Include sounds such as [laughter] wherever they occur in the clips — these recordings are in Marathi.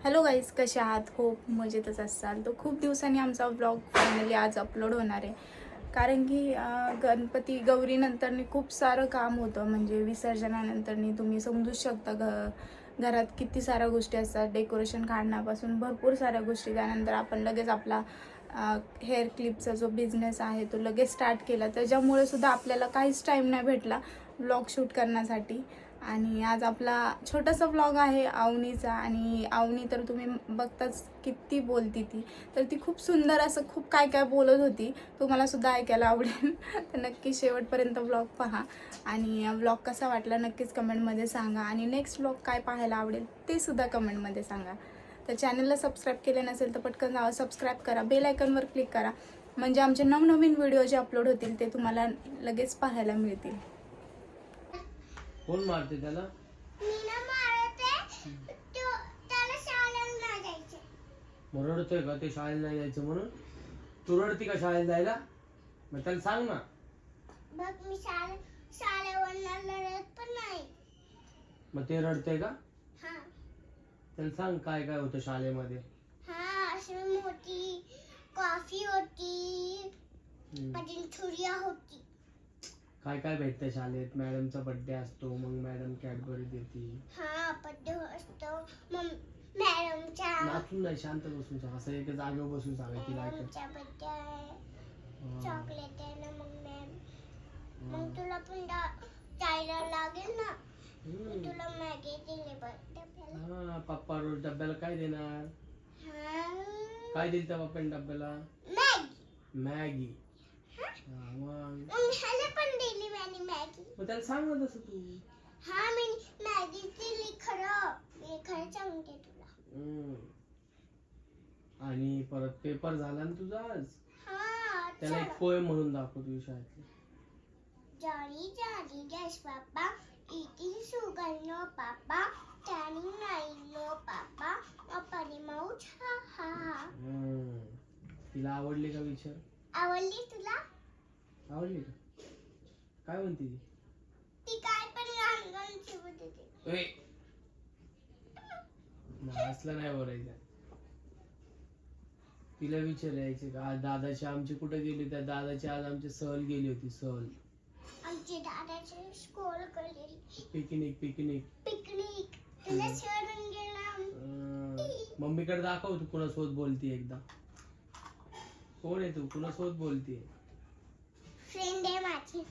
हॅलो गाईज कसे आहात? खूप मजेतच असाल. तर खूप दिवसांनी आमचा ब्लॉग फायनली आज अपलोड होणार आहे. कारण की गणपती गौरीनंतरनी खूप सारं काम होतं. म्हणजे विसर्जनानंतरनी तुम्ही समजूच शकता घ घरात किती साऱ्या गोष्टी असतात. डेकोरेशन काढण्यापासून भरपूर साऱ्या गोष्टी. त्यानंतर आपण लगेच आपला हेअर क्लिपचा जो बिझनेस आहे तो लगेच स्टार्ट केला. त्याच्यामुळे सुद्धा आपल्याला काहीच टाईम नाही भेटला ब्लॉग शूट करण्यासाठी. आणि आज आपला छोटासा ब्लॉग आहे आवनीचा आणि आवनी तर तुम्ही बघताच किती बोलती ती. तर ती खूप सुंदर असं खूप काय काय बोलत होती. तुम्हाला सुद्धा ऐकायला आवडेल. [laughs] तर नक्की शेवटपर्यंत ब्लॉग पहा. आणि ब्लॉग कसा वाटला नक्कीच कमेंटमध्ये सांगा. आणि नेक्स्ट ब्लॉग काय पाहायला आवडेल ते सुद्धा कमेंटमध्ये सांगा. तर चॅनलला सबस्क्राईब केले नसेल तर पटकन जावं. सबस्क्राईब करा. बेल आयकनवर क्लिक करा. म्हणजे आमचे नवनवीन व्हिडिओ जे अपलोड होतील ते तुम्हाला लगेच पाहायला मिळतील. कोण मारते त्याला? मीना मारते तो त्याला शाळेला नाही जायचे. मग रडतोय का? ते शाळेला नाही जायचं म्हणून? तू रडती का शाळेला जायला? मग त्याला सांग ना. बघ मी शाळे शाळेवर लढत पण नाही. मग ते रडतंय का? हा. त्याला सांग काय काय होतं शाळेमध्ये. हा अशी मोठी कॉफी होती. हम्म. अजून छुरिया होती. काय काय भेटतं शाळेत? मॅडमचा बर्थडे असतो मग मॅडम कॅडबरी देते. हा बड्डे असतो. मग नाचून नाही शांत बसून सांग. असं एका जागेवर बसून सांगायची तिला ऐकत मॅडमचा बड्डे आहे हा. चॉकलेट आहे ना मग मॅम. मग तुला पण जा- जायला लागेल ना? मी हम्म. तुला मॅगी दिली हा पप्पा रोज डब्याला काय देणार? हा. काय दिल त्या पप्पाने डब्याला? मॅगी. मॅगी. मग? मग ह्याला पण दिली मॅनी मॅगी. मग त्याला सांग ना तसं तू. हा मी मॅगी दिली खरं. मी खरं सांगते तुला. हम्म. आणि परत पेपर झाला ना तुझा आज? हा त्याला एक चला. पोएम म्हणून दाखव तुझ्या शाळेतली. yes papa eating sugar no papa turning nine no papa opening mouth ha ha ha हम्म. तिला आवडली का विचार? आवडली तुला? आवडली का? काय म्हणते ती? ती काय पण लहान लहान शिवत होती ए! नाही, असलं नाही बोलायचं. तिला विचारायचे का आज दादाची आमची कुठे गेली? त्या दादाची आज आमची सहल गेली होती सहल. आमची दादाची स्कूल केलेली पिकनिक पिकनिक पिकनिक तुला सोडून गेला. मम्मीकडे दाखव तू कुणासोबत बोलती एकदा. कोण आहे तू? कुणासोबत बोलतीये? फ्रेंड आहे माझी.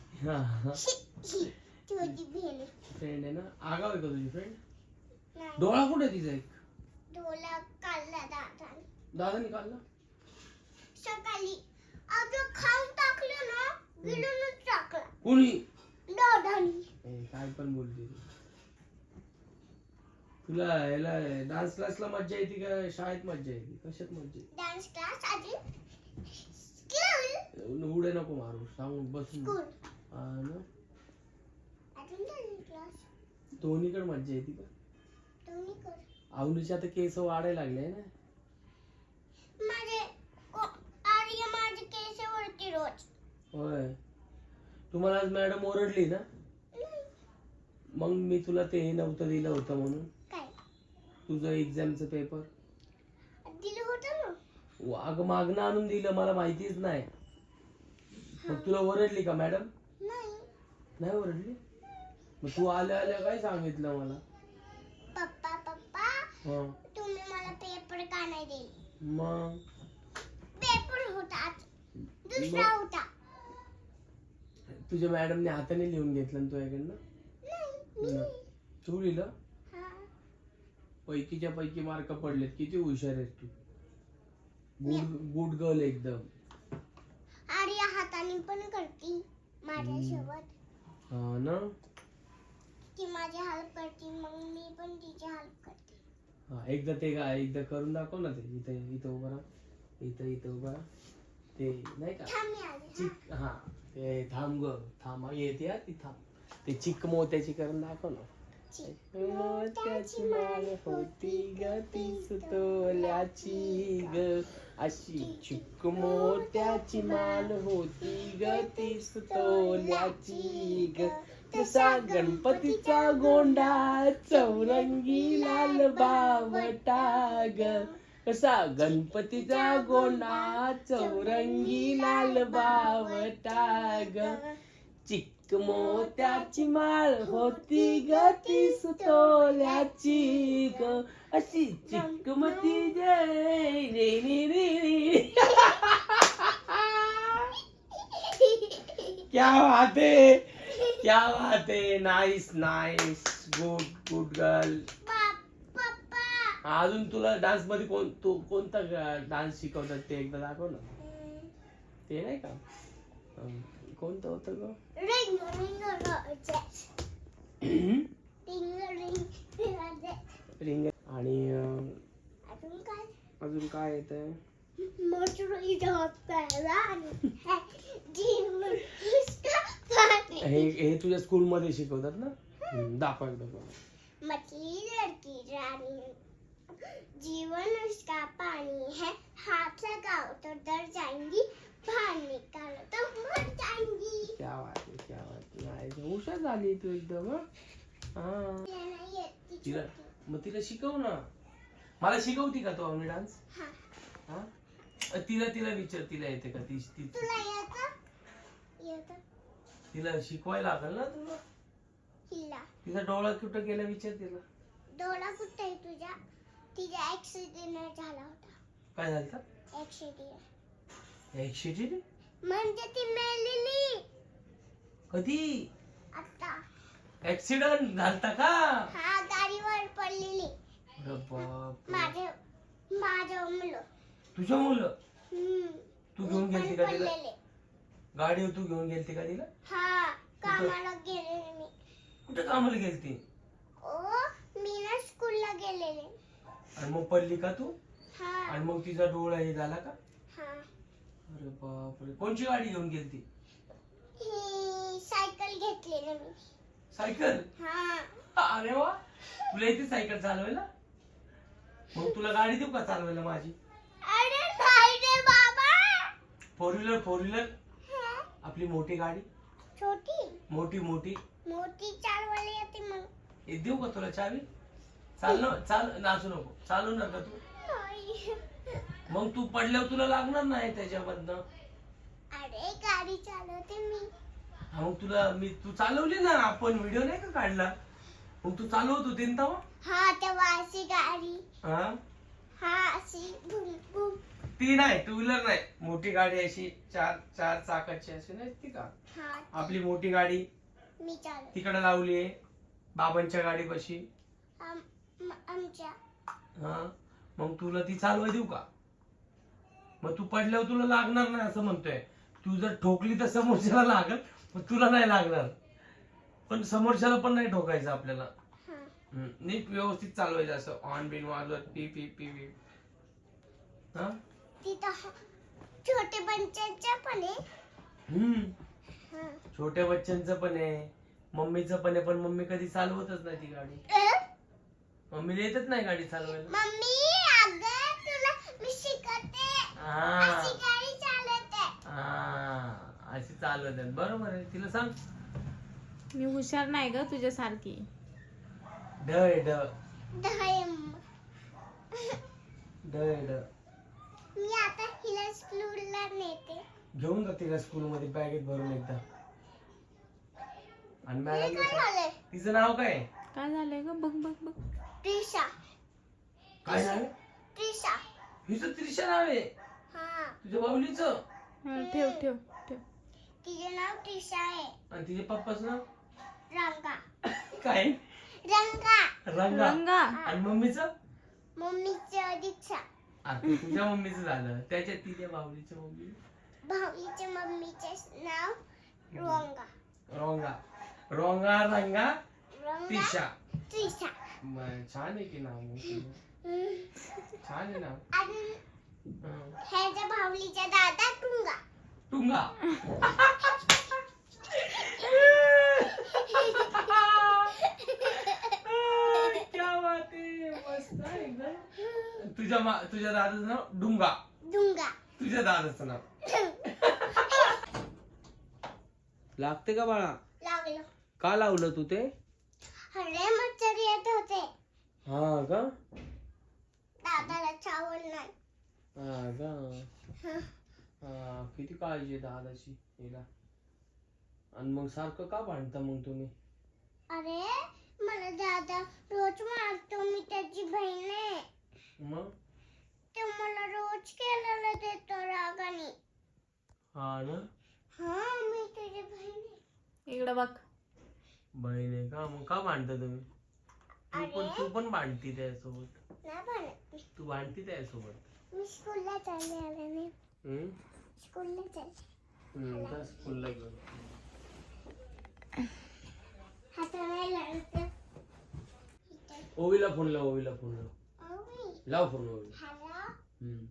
तुझी फ्रेंड आहे ना? आगाव आहे का तुझी फ्रेंड नाही. डोळा कुठे आहे तिचा एक? डोला काढला दादाने. काढला? सकाळी. अगं खाऊन टाकलं ना गिळूनच टाकला. कुणी? दादानी. ए, काय पण बोलते ती. तुला याला डान्स क्लासला मज्जा येते का? शाळेत मज्जा येते? कशात मज्जा येते? डान्स क्लास स्कूल उडे नको मारू सांगून बसून. दोन्हीकडे मज्जा येते का? आवनीचे आता केस वाढायला लागले ना? होय. तुम्हाला आज मॅडम ओरडली ना. मग मी तुला ते हे नव्हतं दिलं होतं म्हणून. तुझं एक्झामचं पेपर दिलं होतं ना? अगं मागणं आणून दिलं मला माहितीच नाही. मग तुला ओरडली का मॅडम? नाही. नाही ओरडली? मग तू आल्या आल्या काय सांगितलं मला? पप्पा पप्पा हं. तुम्ही मला पेपर का नाही दिले? मग? पेपर होता आज. दुसरा? होता. तुझ्या मॅडमने हाताने लिहून घेतलं ना तुझ्याकडनं? नाही मी तू लिहिलं? हा. पैकीच्या पैकी मार्क पडलेत. किती हुशार आहेस तू. गुड गुड गर्ल एकदम. हाताने पण करती माझ्यासोबत. हा ना? ती माझी हेल्प करते मग मी पण तिची हेल्प करते. हा एकदा ते काय एकदा करून दाखव ना ते. इथं इथं उभं राहा. इथं इथं उभं राहा. ते नाही का? थांब मी आली हा. चिक हा. ते थांब ग. थांब. हा, येते हा ती थांब. ते चिक मोत्याची करून दाखव ना. चिक मोत्याची माळ होती ग ती सुतोल्याची ग. अशी चुक मोत्याची माल होती ग ती सुतोल्याची ग. तसा गणपतीचा गोंडा चौरंगी लाल बावटा ग. कसा गणपतीचा गोंडा चौरंगी लाल बावटा ग. चिक मोत्याची माळ होती ग ती सुतोल्याची ग अशी चिकमती जय रे रे रे. क्या बात है क्या बात है nice nice good good girl अजून तुला डान्समध्ये कोण तू कोणता डान्स शिकवतात ते एकदा दाखव ना. ते नाही का? कोणतं होतं ग रिंग रिंग आणि अजून काय अजून काय येत है तुझ्या स्कूल मध्ये शिकवतात ना दाखव बघ. मछली लड़की रानी जीवन उसका पानी है हाथ लगाओ तो डर जाएंगी क्या आहे नाही हुशार झाली तू एकदम हं? हा. तिला मग तिला शिकव ना. मला शिकवती का तू अवनी डान्स हाँ. अ, तिला तिला विचार तिला येते का? ती ती- तुला शिकवायला लागल ना तुला? तिचा डोळा कुठं गेला विचार तिला? डोळा कुठे तुझ्या? तिचा ऍक्सिडेंट झाला होता. काय झालं ऍक्सिडेंट ऍक्सिडेंट म्हणजे ती मेलेली. कधी? आता. ऍक्सिडेंट झालता का? हा गाडीवर पडलेली. अरे बाप माझे माझं मुलं. तुझ्या मुलं? हम्म. तू घेऊन मी पण गेलती का तिला? पडलेले. गाडीवर तू घेऊन गेलती का तिला? हा कामाला गेलेले मी. कुठे कामाला गेलती? ओ मी ना स्कूलला गेलेले. आणि मग पडली का तू? हा. आणि मग तिचा डोळा हे झाला का? हा. अरे बापरे. कोणची गाडी घेऊन गेलती? ही सायकल घेतलेली मी. सायकल? हा. अरे वा. तुला येते सायकल चालवायला? मग तुला गाडी देऊ का चालवायला माझी? अरे नाही रे बाबा. फोर व्हीलर फोर व्हीलर हा. आपली मोठी गाडी? छोटी. मोठी मोठी? मोठी चालवायला येते मग. हे देऊ का तुला चावी? चाल ना चाल नाचू नको. चालू नका तू. नाही. मग तू पडल्यावर तुला लागणार नाही त्याच्यामधनं. अरे गाडी चालवते मी. हा, मग तुला मी तू चालवली ना आपण व्हिडिओ नाही का काढला? मग तू चालवत होती ना तेव्हा? हा तेव्हा अशी गाडी. हा? हा अशी ती नाही टू व्हीलर नाही. मोठी गाडी अशी चार चार चाकाची अशी नाही ती का? हा. आपली मोठी गाडी. मी चालव तिकडे लावली आहे बाबांच्या गाडी पशी आम- आमच्या. हा? मग तुला ती चालवा देऊ का? मग तू पडल्यावर तुला लागणार नाही असं म्हणतोय. तू जर ठोकली तर समोरच्याला लागल पण तुला नाही लागणार. पण समोरच्याला पण नाही ठोकायचं आपल्याला. नीट व्यवस्थित चालवायचं असं. ऑन बिन वाजवत पी पी पी पी हा? छोटे पंचांच्या पण आहे. हम्म. हा. छोट्या बच्चांचं पण आहे. मम्मीचं पण आहे पण मम्मी कधी चालवतच नाही ती गाडी. अ? मम्मीला येतच नाही गाडी चालवायला. मम्मी अगं तुला मी शिकवते हा. अशी हा चालवत. आहेत बरोबर आहे. तिला सांग. मी हुशार नाही ग तुझ्यासारखी. ढ आहे ढ. दहयम. ढ आहे ढ. मी आता हिला स्कूलला नेते. घेऊन जा तिला स्कूल मध्ये बॅगेत भरून एकदा. आणि मॅडम तिचं नाव काय? आहे? काय झालंय ग? बघ बघ बघ. त्रिशा. काय नाव आहे त्रिशा. हिचं त्रिशा नाव आहे. तुझ्या बाहुलीचं हा, ठेव ठेव ठेव. तिचे नाव त्रिशा आहे. आणि तिच्या पप्पाचं नाव? रंगा. काय? रंगा. रंगा. रंगा. आणि मम्मीचं? मम्मीचं दीक्षा. तुझ्या मम्मीचं झालं. त्याच्यात तिच्या बाहुलीच्या मम्मी? भाऊलीच्या मम्मीचे नाव रंगा. रोंगा. रोंगा रंगा रंगा त्रिशा. त्रिशा. बरं, छान आहे की नाव मग तुझं. हम्म. छान आहे नाव. आणि. ह्याच्या भाऊलीचा दादा टुंगा. टुंगा. क्या बात आहे. मस्त आहे एकदम तुझ्या मा तुझ्या दादाचं नाव डुंगा. डुंगा. तुझ्या दादाचं नाव. लागते का बाळा? लागलो. का लावलं तू ते? हरे मच्छर येत होते. हा का? दादाला चावल नाही. हा का किती काळजी आहे दादाची हिला. आणि मग सारखं का भांडता मग तुम्ही? अरे मला दादा रोज मारतो मी त्याची बहीण आहे. मग? तो मला रोज केलेलं देतो रागाने. हा ना? हा मी तुझी बहीण आहे. इकडं बघ. बहीण आहे का? मग का भांडता तुम्ही? तू पण. तू पण भांडती नाही म्हणत तू भांडती त्याच्यासोबत मी स्कूलला चालले आले नाही. हम्म? स्कूलला चालले हम्म, जा स्कूलला घेऊन हाता नाही लागत ओवीला फोन लाव ओवीला फोन लाव. ओवी. लाव फोन ओवी. हॅलो? हम्म.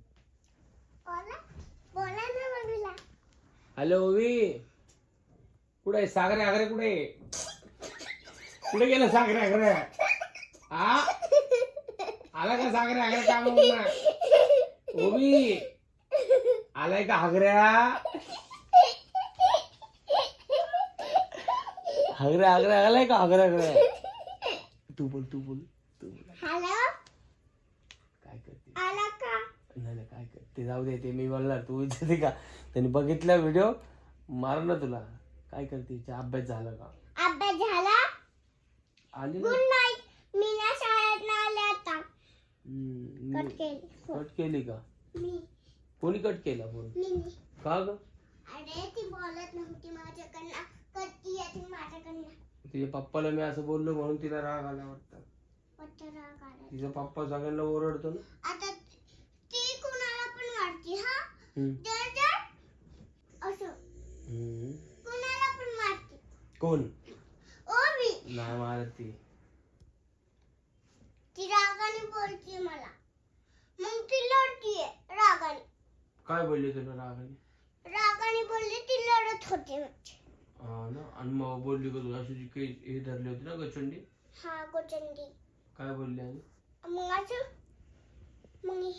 बोला. बोला ना बघूला हॅलो ओवी. कुठे आहे? सागरे आगरे कुठे? कुठे गेलं सागरे आगरे? आ? आला का सागरे आगरे काम ओवी आलाय का हागऱ्या? हागऱ्या हागऱ्या आलाय का हागऱ्या हागऱ्या? तू बोल तू बोल तू बोल. हॅलो? काय करते? आला का? नाही नाही काय कर ते जाऊ दे ते मी बोलणार तू विचारते का? त्यांनी बघितला व्हिडिओ मार ना तुला. काय करते? हिचा अभ्यास झाला का? अभ्यास झाला? आली ना गुड नाईट मी ना कट केली. कट केली का? कोणी कट केला फोन. का ग? अरे ती बोलत नव्हती माझ्याकडनं. कधी येते माझ्याकडनं. तिच्या पप्पाला मी असं बोललो म्हणून तिला राग आला वाटतं. वाटतं राग आला. तिचा पप्पा सगळ्यांना ओरडतो ना? आता ती कुणाला पण मारती हा? असं. कुणाला पण मारती. कोण? नाही मारत ती. रागाने बोलते मला. मग ती लढतीये रागाने. काय बोलली तुला रागाने? रागाने बोलली ती लढत होती म्हणजे हा ना? आणि मग बोलली का तुला? अशी जी काही हे धरली होती ना गचंडी? हा गोचंडी. काय बोलली आणि? मग असं मग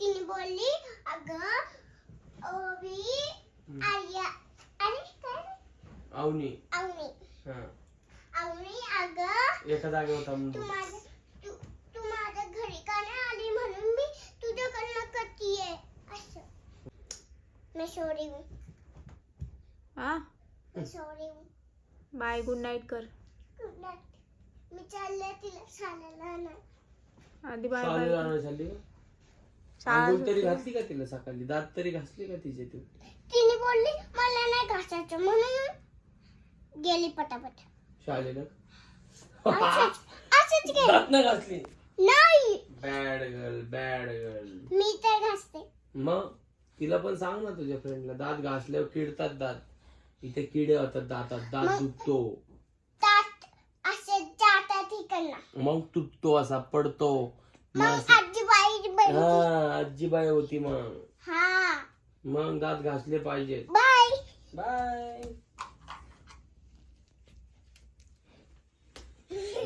तिने बोलली अगं ओवी आर्या अरे काय? आवनी आवनी हा. आवनी अगं एका जागेवर तू थांबून माझ्या तू माझ्या घरी का नाही आली म्हणून मी तुझ्याकडनं करतीये? असं. मी सॉरी हा मी सॉरी बाय गुड नाईट कर. गुड नाईट मी चालले तिला शाळेला ना आधी बाय बाय. जाणार झाली का? शाळा आंघोळ तरी सुटली. घातली का तिला सकाळी? दात तरी घासली का तिचे तू? तिने बोलली मला नाही घासायचं म्हणून. गेली पटापट. शाळेला? असंच असंच गेली. दात नाही घासली. नाही. बॅड गर्ल बॅड गर्ल मी तर घासते. मग? तिला पण सांग ना तुझ्या फ्रेंडला दात घासल्यावर किडतात दात. इथे किडे होतात दातात. दात दुखतो. तात असे जातात इकडनं. मग तुटतो असा पडतो. मग मग असं- आजीबाई हा होती मग. हा. मग दात घासले पाहिजेत. Bye. Bye.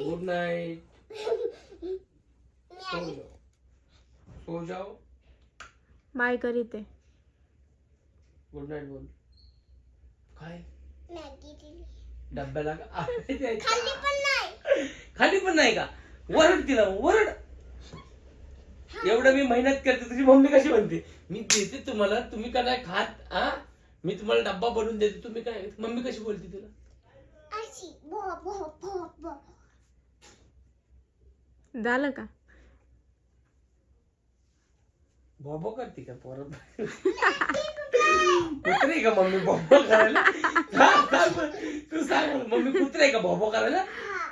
Good night [laughs] so जाओ. सो जाओ. बाय कर इथे गुड नाईट बोल. काय? मॅगी दिली. डब्याला का? [laughs] त्याच्या- खाल्ली पण नाही. खाली पण नाही का? वरड तिला वरड. एवढं मी मेहनत करते तुझी मम्मी कशी म्हणते मी देते तुम्हाला तुम्ही का नाही खात हा मी तुम्हाला डब्बा बनवून देते तुम्ही काय मम्मी कशी बोलते तुला? अशी बो बो बो बो. झालं का? बॉबो करते का परत? कुत्रे का मम्मी बॉबो करायला? हा? तू सांग मम्मी कुत्रे का बॉबो करायला? हा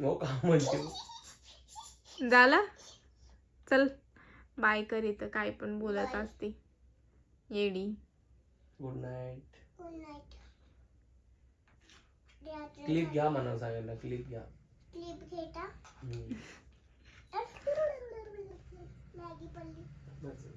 हो का म्हणते झालं? चल बाय कर इथं काय पण बोलत असते. येडी. Good night good night clip घ्या. म्हणा सगळ्यांना क्लिप घ्या. क्लिप घेता. मॅगी पडली. That's it.